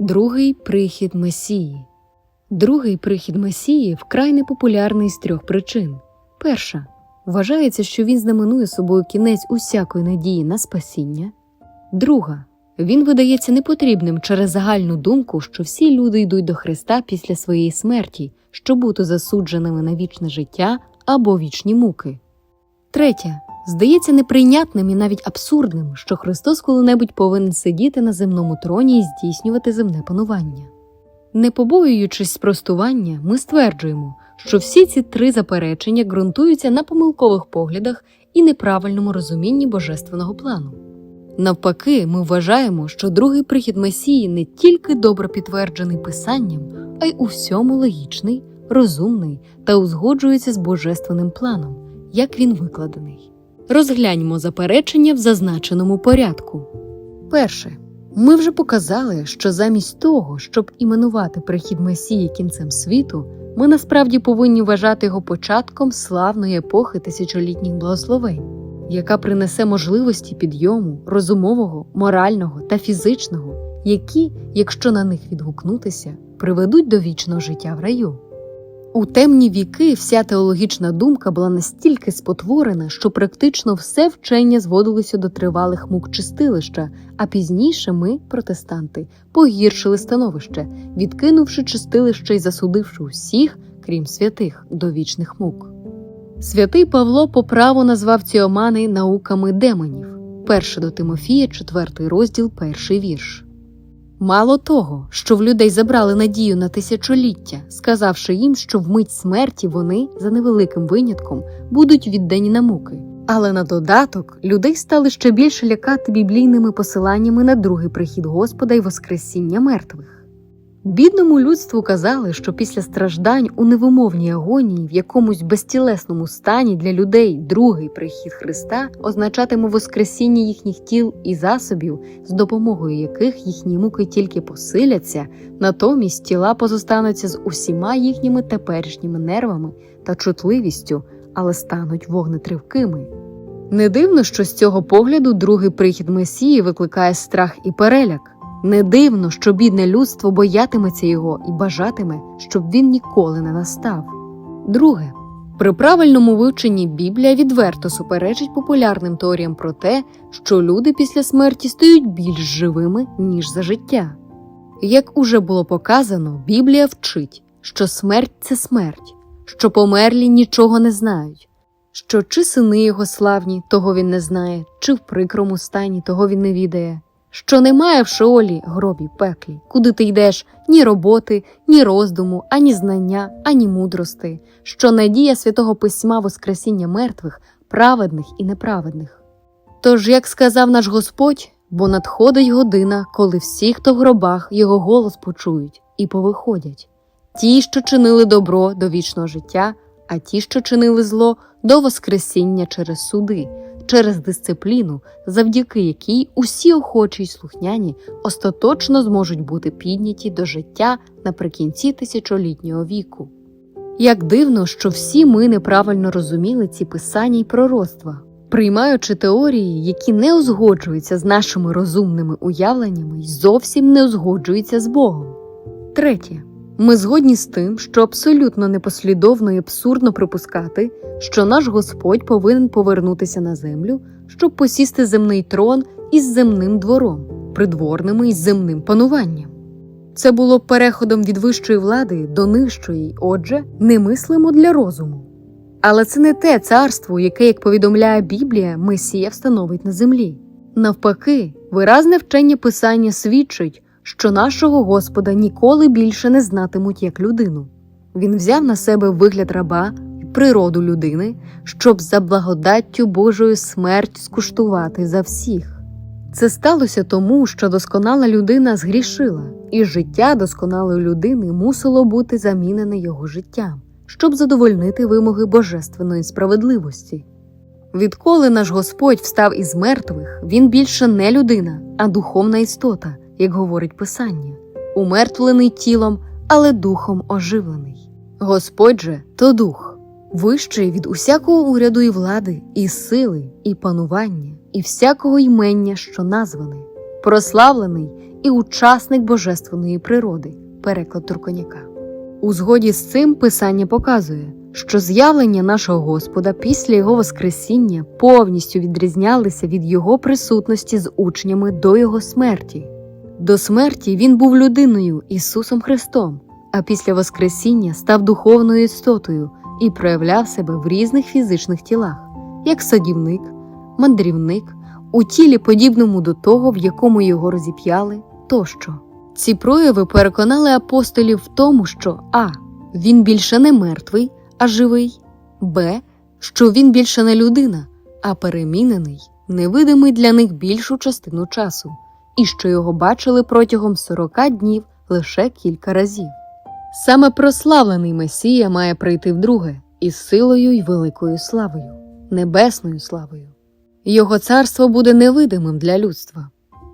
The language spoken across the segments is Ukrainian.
Другий прихід Месії. Другий прихід Месії вкрай непопулярний з трьох причин. Перша вважається, що він знаменує собою кінець усякої надії на спасіння. Друга він видається непотрібним через загальну думку, що всі люди йдуть до Христа після своєї смерті, щоб бути засудженими на вічне життя або вічні муки. Третя здається неприйнятним і навіть абсурдним, що Христос коли-небудь повинен сидіти на земному троні і здійснювати земне панування. Не побоюючись спростування, ми стверджуємо, що всі ці три заперечення ґрунтуються на помилкових поглядах і неправильному розумінні божественного плану. Навпаки, ми вважаємо, що другий прихід Месії не тільки добре підтверджений Писанням, а й у всьому логічний, розумний та узгоджується з божественним планом, як він викладений. Розгляньмо заперечення в зазначеному порядку. Перше. Ми вже показали, що замість того, щоб іменувати прихід Месії кінцем світу, ми насправді повинні вважати його початком славної епохи тисячолітніх благословень, яка принесе можливості підйому розумового, морального та фізичного, які, якщо на них відгукнутися, приведуть до вічного життя в раю. У темні віки вся теологічна думка була настільки спотворена, що практично все вчення зводилося до тривалих мук чистилища, а пізніше ми, протестанти, погіршили становище, відкинувши чистилище і засудивши усіх, крім святих, до вічних мук. Святий Павло по праву назвав ці омани науками демонів. Перше до Тимофія, четвертий розділ, перший вірш. Мало того, що в людей забрали надію на тисячоліття, сказавши їм, що в мить смерті вони, за невеликим винятком, будуть віддані на муки. Але на додаток людей стали ще більше лякати біблійними посиланнями на другий прихід Господа і Воскресіння мертвих. Бідному людству казали, що після страждань у невимовній агонії в якомусь безтілесному стані для людей другий прихід Христа означатиме воскресіння їхніх тіл і засобів, з допомогою яких їхні муки тільки посиляться, натомість тіла позостануться з усіма їхніми теперішніми нервами та чутливістю, але стануть вогнетривкими. Не дивно, що з цього погляду другий прихід Месії викликає страх і переляк. Не дивно, що бідне людство боятиметься його і бажатиме, щоб він ніколи не настав. Друге, при правильному вивченні Біблія відверто суперечить популярним теоріям про те, що люди після смерті стають більш живими, ніж за життя. Як уже було показано, Біблія вчить, що смерть це смерть, що померлі нічого не знають, що чи сини його славні, того він не знає, чи в прикрому стані, того він не відає що немає в шеолі гробі пеклі, куди ти йдеш ні роботи, ні роздуму, ані знання, ані мудрости, що надія святого письма Воскресіння мертвих, праведних і неправедних. Тож, як сказав наш Господь, бо надходить година, коли всі, хто в гробах, його голос почують і повиходять ті, що чинили добро до вічного життя, а ті, що чинили зло до Воскресіння через суди через дисципліну, завдяки якій усі охочі й слухняні остаточно зможуть бути підняті до життя наприкінці тисячолітнього віку. Як дивно, що всі ми неправильно розуміли ці писання й пророцтва, приймаючи теорії, які не узгоджуються з нашими розумними уявленнями й зовсім не узгоджуються з Богом. Третє. Ми згодні з тим, що абсолютно непослідовно і абсурдно припускати, що наш Господь повинен повернутися на землю, щоб посісти земний трон із земним двором, придворними із земним пануванням. Це було переходом від вищої влади до нижчої, отже, немислимо для розуму. Але це не те царство, яке, як повідомляє Біблія, Месія встановить на землі. Навпаки, виразне вчення Писання свідчить що нашого Господа ніколи більше не знатимуть як людину. Він взяв на себе вигляд раба і природу людини, щоб за благодаттю Божою смерть скуштувати за всіх. Це сталося тому, що досконала людина згрішила, і життя досконалої людини мусило бути замінене його життям, щоб задовольнити вимоги божественної справедливості. Відколи наш Господь встав із мертвих, він більше не людина, а духовна істота, як говорить Писання, умертвлений тілом, але духом оживлений. Господь же то дух, вищий від усякого уряду і влади, і сили, і панування, і всякого ймення, що назване, прославлений і учасник божественної природи, переклад Турконяка. У згоді з цим писання показує, що з'явлення нашого Господа після його Воскресіння повністю відрізнялися від його присутності з учнями до його смерті. До смерті він був людиною Ісусом Христом, а після Воскресіння став духовною істотою і проявляв себе в різних фізичних тілах, як садівник, мандрівник, у тілі, подібному до того, в якому його розіп'яли, тощо. Ці прояви переконали апостолів в тому, що а. Він більше не мертвий, а живий, б. Що він більше не людина, а перемінений, невидимий для них більшу частину часу, і що його бачили протягом 40 днів лише кілька разів. Саме прославлений Месія має прийти вдруге із силою й великою славою, небесною славою. Його царство буде невидимим для людства.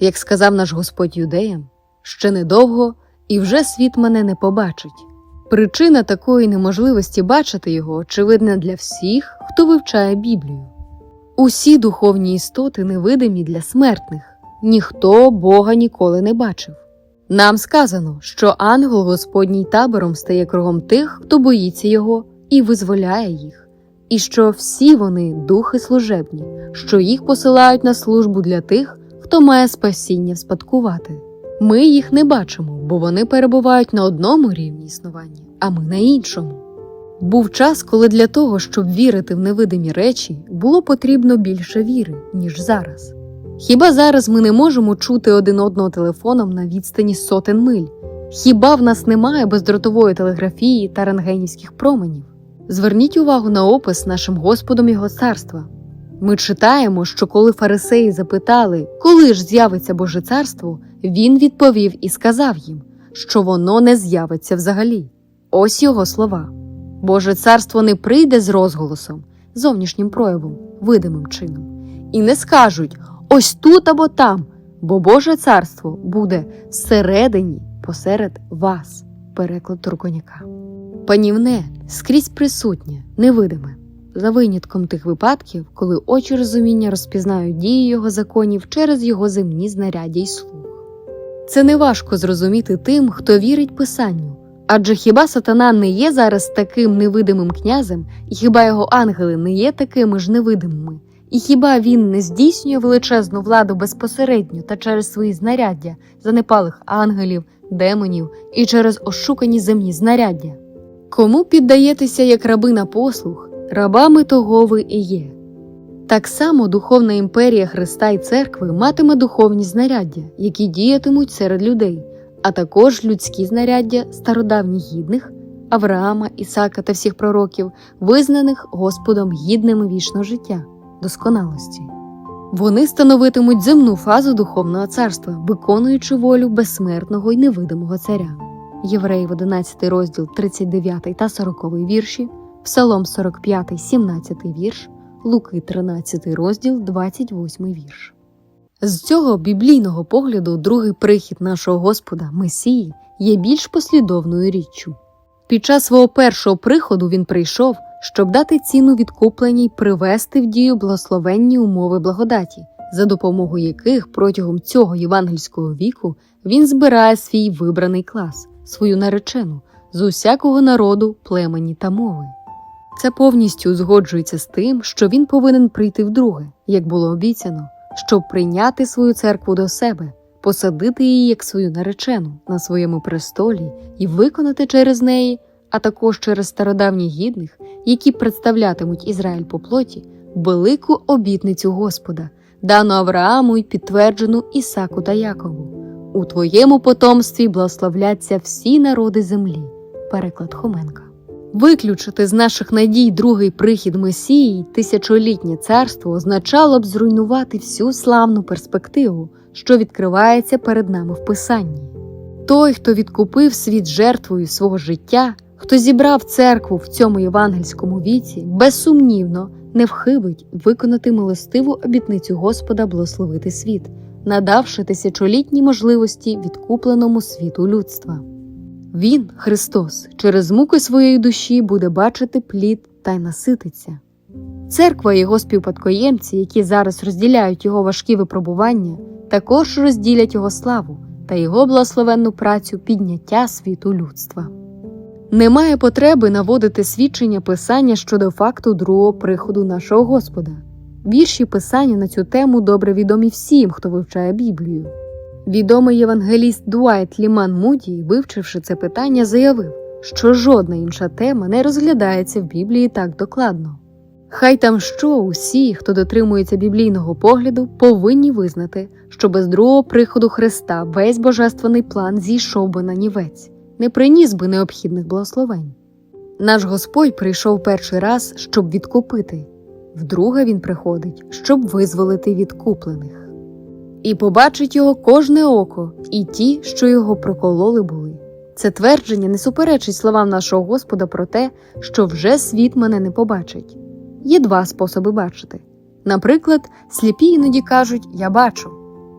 Як сказав наш Господь юдеям, ще недовго і вже світ мене не побачить. Причина такої неможливості бачити його очевидна для всіх, хто вивчає Біблію. Усі духовні істоти невидимі для смертних, ніхто Бога ніколи не бачив. Нам сказано, що ангел Господній табором стає кругом тих, хто боїться його, і визволяє їх, і що всі вони духи служебні, що їх посилають на службу для тих, хто має спасіння вспадкувати. Ми їх не бачимо, бо вони перебувають на одному рівні існування, а ми на іншому. Був час, коли для того, щоб вірити в невидимі речі, було потрібно більше віри, ніж зараз. Хіба зараз ми не можемо чути один одного телефоном на відстані сотень миль? Хіба в нас немає бездротової телеграфії та рентгенівських променів? Зверніть увагу на опис нашим Господом Його царства. Ми читаємо, що коли фарисеї запитали, коли ж з'явиться Боже царство, він відповів і сказав їм, що воно не з'явиться взагалі. Ось його слова. Боже царство не прийде з розголосом, зовнішнім проявом, видимим чином, і не скажуть ось тут або там, бо Боже царство буде всередині, посеред вас, переклад Турконяка. Панівне скрізь присутнє, невидиме, за винятком тих випадків, коли очі розуміння розпізнають дії його законів через його земні знаряддя й слух. Це неважко зрозуміти тим, хто вірить Писанню. Адже хіба сатана не є зараз таким невидимим князем, і хіба його ангели не є такими ж невидимими, і хіба він не здійснює величезну владу безпосередньо та через свої знаряддя, занепалих ангелів, демонів і через ошукані земні знаряддя? Кому піддаєтеся як раби на послуг, рабами того ви і є. Так само духовна імперія Христа і церкви матиме духовні знаряддя, які діятимуть серед людей, а також людські знаряддя стародавніх гідних Авраама, Ісака та всіх пророків, визнаних Господом гідними вічного життя, досконалості. Вони становитимуть земну фазу духовного царства, виконуючи волю безсмертного й невидимого царя. Євреїв 11 розділ 39 та 40 вірші, Псалом 45, 17 вірш, Луки 13 розділ 28 вірш. З цього біблійного погляду другий прихід нашого Господа Месії є більш послідовною річчю. Під час свого першого приходу він прийшов, щоб дати ціну відкуплення й привести в дію благословенні умови благодаті, за допомогою яких протягом цього євангельського віку він збирає свій вибраний клас, свою наречену з усякого народу, племені та мови. Це повністю узгоджується з тим, що він повинен прийти вдруге, як було обіцяно, щоб прийняти свою церкву до себе, посадити її як свою наречену на своєму престолі і виконати через неї, а також через стародавніх гідних, які представлятимуть Ізраїль по плоті, велику обітницю Господа, дану Аврааму й підтверджену Ісаку та Якову. У твоєму потомстві благословляться всі народи землі. Переклад Хоменка. Виключити з наших надій другий прихід Месії тисячолітнє царство означало б зруйнувати всю славну перспективу, що відкривається перед нами в Писанні. Той, хто відкупив світ жертвою свого життя, хто зібрав церкву в цьому євангельському віці, безсумнівно не вхибить виконати милостиву обітницю Господа благословити світ, надавши тисячолітні можливості відкупленому світу людства. Він, Христос, через муки своєї душі буде бачити плід та й насититься. Церква і його співпадкоємці, які зараз розділяють його важкі випробування, також розділять його славу та його благословенну працю підняття світу людства. Немає потреби наводити свідчення Писання щодо факту другого приходу нашого Господа. Вірші Писання на цю тему добре відомі всім, хто вивчає Біблію. Відомий євангеліст Дуайт Ліман Муді, вивчивши це питання, заявив, що жодна інша тема не розглядається в Біблії так докладно. Хай там що усі, хто дотримується біблійного погляду, повинні визнати, що без другого приходу Христа весь божественний план зійшов би на нівець, не приніс би необхідних благословень. Наш Господь прийшов перший раз, щоб відкупити, вдруге він приходить, щоб визволити відкуплених. І побачить його кожне око, і ті, що його прокололи були. Це твердження не суперечить словам нашого Господа про те, що вже світ мене не побачить. Є два способи бачити. Наприклад, сліпі іноді кажуть Я бачу.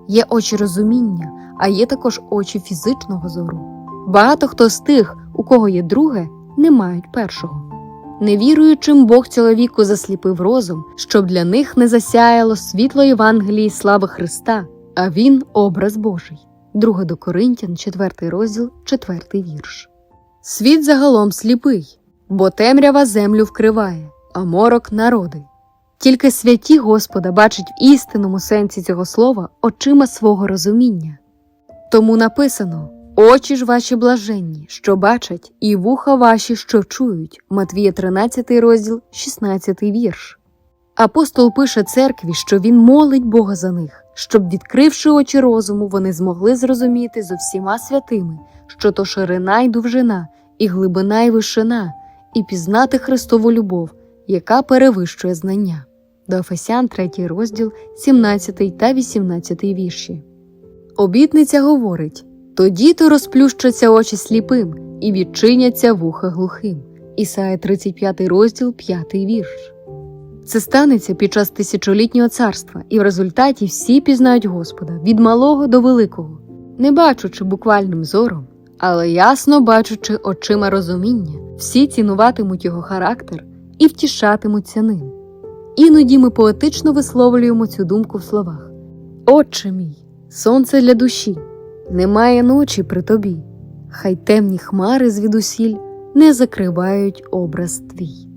Є очі розуміння, а є також очі фізичного зору. Багато хто з тих, у кого є друге, не мають першого. Невіруючим Бог чоловіку засліпив розум, щоб для них не засяяло світло Євангелії слави Христа, а він образ Божий. 2 до Коринтян, 4 розділ, 4 вірш. Світ загалом сліпий, бо темрява землю вкриває, а морок народи. Тільки святі Господа бачать в істинному сенсі цього слова очима свого розуміння. Тому написано Очі ж ваші блаженні, що бачать, і вуха ваші, що чують. Матвія 13 розділ, 16 вірш. Апостол пише церкві, що він молить Бога за них, щоб, відкривши очі розуму, вони змогли зрозуміти зо всіма святими, що то ширина й довжина, і глибина й вишина, і пізнати Христову любов, яка перевищує знання. До Ефесян 3 розділ, 17 та 18 вірші. Обітниця говорить тоді то розплющаться очі сліпим і відчиняться вуха глухим. Ісая 35 розділ, 5 вірш. Це станеться під час тисячолітнього царства, і в результаті всі пізнають Господа від малого до великого, не бачучи буквальним зором, але ясно бачучи очима розуміння, всі цінуватимуть його характер і втішатимуться ним. Іноді ми поетично висловлюємо цю думку в словах: Отче мій, сонце для душі, немає ночі при тобі, хай темні хмари звідусіль не закривають образ твій.